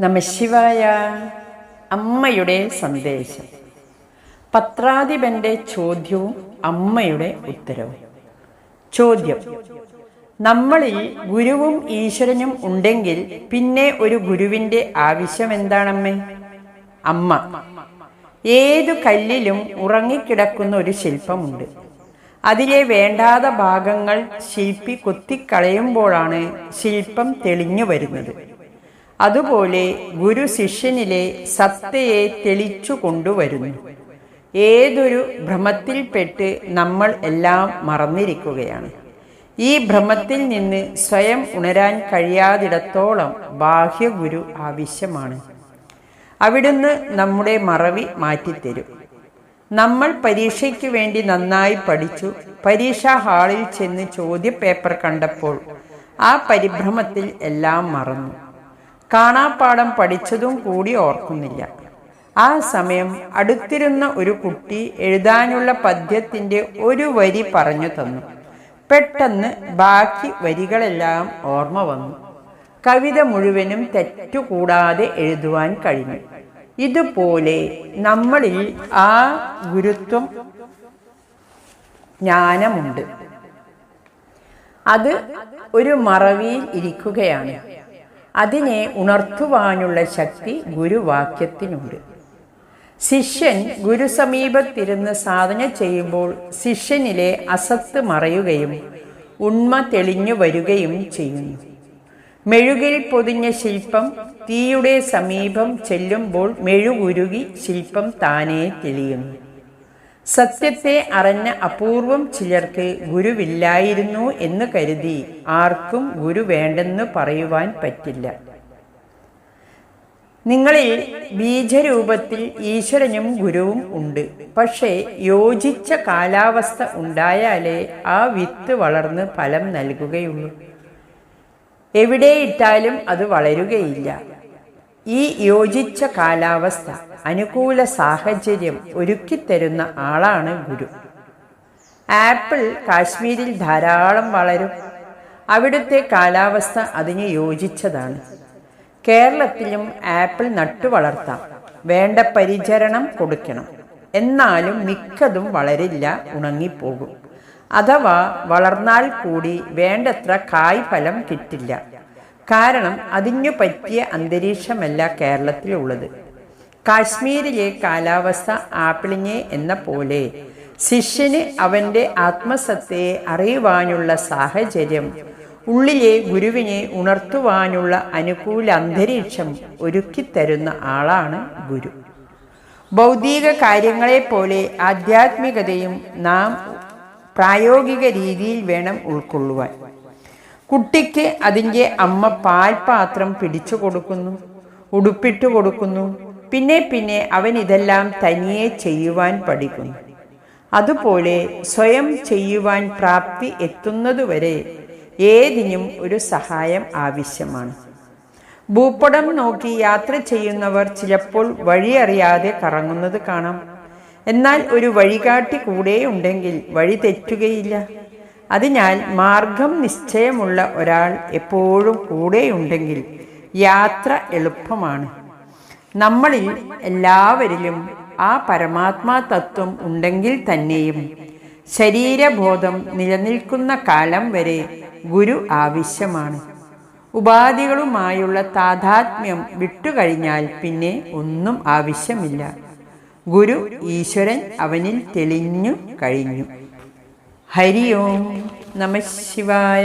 നമശിവായ അമ്മയുടെ സന്ദേശം. പത്രാധിപന്റെ ചോദ്യവും അമ്മയുടെ ഉത്തരവും. ചോദ്യം. നമ്മളിൽ ഗുരുവും ഈശ്വരനും ഉണ്ടെങ്കിൽ പിന്നെ ഒരു ഗുരുവിന്റെ ആവശ്യം എന്താണമ്മേ? അമ്മ. ഏതു കല്ലിലും ഉറങ്ങിക്കിടക്കുന്ന ഒരു ശില്പമുണ്ട്. അതിലെ വേണ്ടാത്ത ഭാഗങ്ങൾ ശില്പി കൊത്തിക്കളയുമ്പോഴാണ് ശില്പം തെളിഞ്ഞു വരുന്നത്. അതുപോലെ ഗുരു ശിഷ്യനിലെ സത്തയെ തെളിച്ചു കൊണ്ടുവരുന്നു. ഏതൊരു ഭ്രമത്തിൽപ്പെട്ട് നമ്മൾ എല്ലാം മറന്നിരിക്കുകയാണ്. ഈ ഭ്രമത്തിൽ നിന്ന് സ്വയം ഉണരാൻ കഴിയാതിടത്തോളം ബാഹ്യഗുരു ആവശ്യമാണ്. അവിടുന്ന് നമ്മുടെ മറവി മാറ്റിത്തരും. നമ്മൾ പരീക്ഷയ്ക്ക് വേണ്ടി നന്നായി പഠിച്ചു പരീക്ഷാ ഹാളിൽ ചെന്ന് ചോദ്യപേപ്പർ കണ്ടപ്പോൾ ആ പരിഭ്രമത്തിൽ എല്ലാം മറന്നു. കാണാപ്പാടം പഠിച്ചതും കൂടി ഓർക്കുന്നില്ല. ആ സമയം അടുത്തിരുന്ന ഒരു കുട്ടി എഴുതാനുള്ള പദ്യത്തിന്റെ ഒരു വരി പറഞ്ഞു തന്നു. പെട്ടെന്ന് ബാക്കി വരികളെല്ലാം ഓർമ്മ വന്നു. കവിത മുഴുവനും തെറ്റുകൂടാതെ എഴുതുവാൻ കഴിഞ്ഞു. ഇതുപോലെ നമ്മളിൽ ആ ഗുരുത്വം ജ്ഞാനമുണ്ട്. അത് ഒരു മറവിയിൽ ഇരിക്കുകയാണ്. അതിനെ ഉണർത്തുവാനുള്ള ശക്തി ഗുരുവാക്യത്തിനുണ്ട്. ശിഷ്യൻ ഗുരുസമീപത്തിരുന്ന് സാധന ചെയ്യുമ്പോൾ ശിഷ്യനിലെ അസത്ത് മറയുകയും ഉണ്മ തെളിഞ്ഞു വരികയും ചെയ്യുന്നു. മെഴുകിൽ പൊതിഞ്ഞ ശില്പം തീയുടെ സമീപം ചെല്ലുമ്പോൾ മെഴുകുരുകി ശില്പം താനേ തെളിയുന്നു. സത്യത്തെ അറിഞ്ഞ അപൂർവം ചിലർക്ക് ഗുരുവില്ലായിരുന്നു എന്ന് കരുതി ആർക്കും ഗുരു വേണ്ടെന്ന് പറയുവാൻ പറ്റില്ല. നിങ്ങളിൽ ബീജരൂപത്തിൽ ഈശ്വരനും ഗുരുവും ഉണ്ട്. പക്ഷേ യോജിച്ച കാലാവസ്ഥ ഉണ്ടായാലേ ആ വിത്ത് വളർന്ന് ഫലം നൽകുകയുള്ളൂ. എവിടെയിട്ടാലും അത് വളരുകയില്ല. ഈ യോജിച്ച കാലാവസ്ഥ അനുകൂല സാഹചര്യം ഒരുക്കിത്തരുന്ന ആളാണ് ഗുരു. ആപ്പിൾ കാശ്മീരിൽ ധാരാളം വളരും. അവിടുത്തെ കാലാവസ്ഥ അതിന് യോജിച്ചതാണ്. കേരളത്തിലും ആപ്പിൾ നട്ടു വളർത്താം. വേണ്ട പരിചരണം കൊടുക്കണം. എന്നാലും മിക്കതും വളരില്ല ഉണങ്ങിപ്പോകും. അഥവാ വളർന്നാൽ കൂടി വേണ്ടത്ര കായ് ഫലം കിട്ടില്ല. കാരണം അതിനു പറ്റിയ അന്തരീക്ഷമല്ല കേരളത്തിലുള്ളത്. കാശ്മീരിലെ കാലാവസ്ഥ ആപ്പിളിനെ എന്ന പോലെ ശിഷ്യന് അവന്റെ ആത്മസത്തയെ അറിയുവാനുള്ള സാഹചര്യം ഉള്ളിലെ ഗുരുവിനെ ഉണർത്തുവാനുള്ള അനുകൂല അന്തരീക്ഷം ഒരുക്കിത്തരുന്ന ആളാണ് ഗുരു. ഭൗതിക കാര്യങ്ങളെപ്പോലെ ആധ്യാത്മികതയും നാം പ്രായോഗിക രീതിയിൽ വേണം ഉൾക്കൊള്ളുവാൻ. കുട്ടിക്ക് അതിന്റെ അമ്മ പാൽപാത്രം പിടിച്ചു കൊടുക്കുന്നു ഉടുപ്പിട്ടു കൊടുക്കുന്നു. പിന്നെ പിന്നെ അവൻ ഇതെല്ലാം തനിയെ ചെയ്യുവാൻ പഠിക്കുന്നു. അതുപോലെ സ്വയം ചെയ്യുവാൻ പ്രാപ്തി എത്തുന്നതുവരെ ഏതിനും ഒരു സഹായം ആവശ്യമാണ്. ഭൂപടം നോക്കി യാത്ര ചെയ്യുന്നവർ ചിലപ്പോൾ വഴിയറിയാതെ കറങ്ങുന്നത് കാണാം. എന്നാൽ ഒരു വഴികാട്ടി കൂടെ ഉണ്ടെങ്കിൽ വഴി തെറ്റുകയില്ല. അതിനാൽ മാർഗം നിശ്ചയമുള്ള ഒരാൾ എപ്പോഴും കൂടെയുണ്ടെങ്കിൽ യാത്ര എളുപ്പമാണ്. നമ്മളിൽ എല്ലാവരിലും ആ പരമാത്മാ തത്വം ഉണ്ടെങ്കിൽ തന്നെയും ശരീരബോധം നിലനിൽക്കുന്ന കാലം വരെ ഗുരു ആവശ്യമാണ്. ഉപാധികളുമായുള്ള താതാത്മ്യം വിട്ടുകഴിഞ്ഞാൽ പിന്നെ ഒന്നും ആവശ്യമില്ല. ഗുരു ഈശ്വരൻ അവനിൽ തെളിഞ്ഞു കഴിഞ്ഞു. ഹരി ഓം നമ ശിവായ.